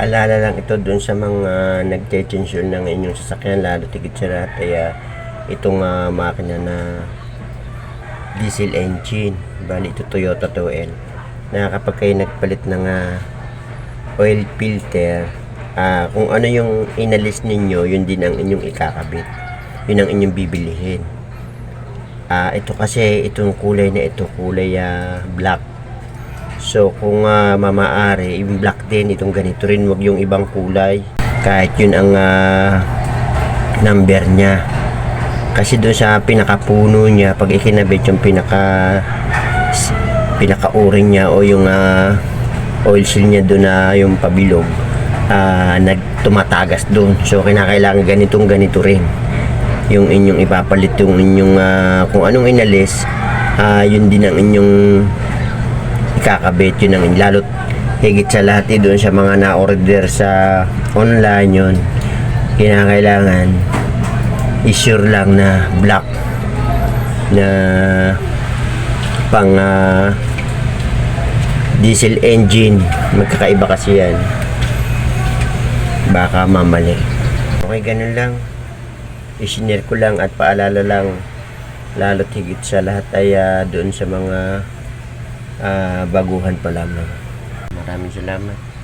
Alala lang ito doon sa mga nagtetensyon ng inyong sasakyan lalo tigit sa lahat ay ah, itong ah, makina na diesel engine. Bali ito Toyota 2L. Na kapag kayo nagpalit ng ah, oil filter, ah, kung ano yung inalis ninyo, yun din ang inyong ikakabit. Yun ang inyong bibilihin. Ah, ito kasi itong kulay na ito kulay ah, black. So kung ah, mamaari, yung black din itong ganito rin, wag yung ibang kulay. Kahit yun ang ah, number niya. Kasi doon sa pinakapuno niya, pag ikinabit yung pinaka pinaka-uring niya o yung ah, oil seal niya doon na yung pabilog, ah, nagtumatagas doon. So kinakailangan ganitong ganito rin yung inyong ipapalit yung inyong ah, kung anong inalis ah, yun din ang inyong ikakabit yun ang lalo higit sa lahat eh, doon sa mga na-order sa online yun. Kinakailangan isure lang na black na pang ah, diesel engine. Magkakaiba kasi yan. Baka mamali. Okay ganun lang. Isinare ko lang at paalala lang. Lalo't higit sa lahat ay ah, doon sa mga ah, baguhan pa lamang. Maraming salamat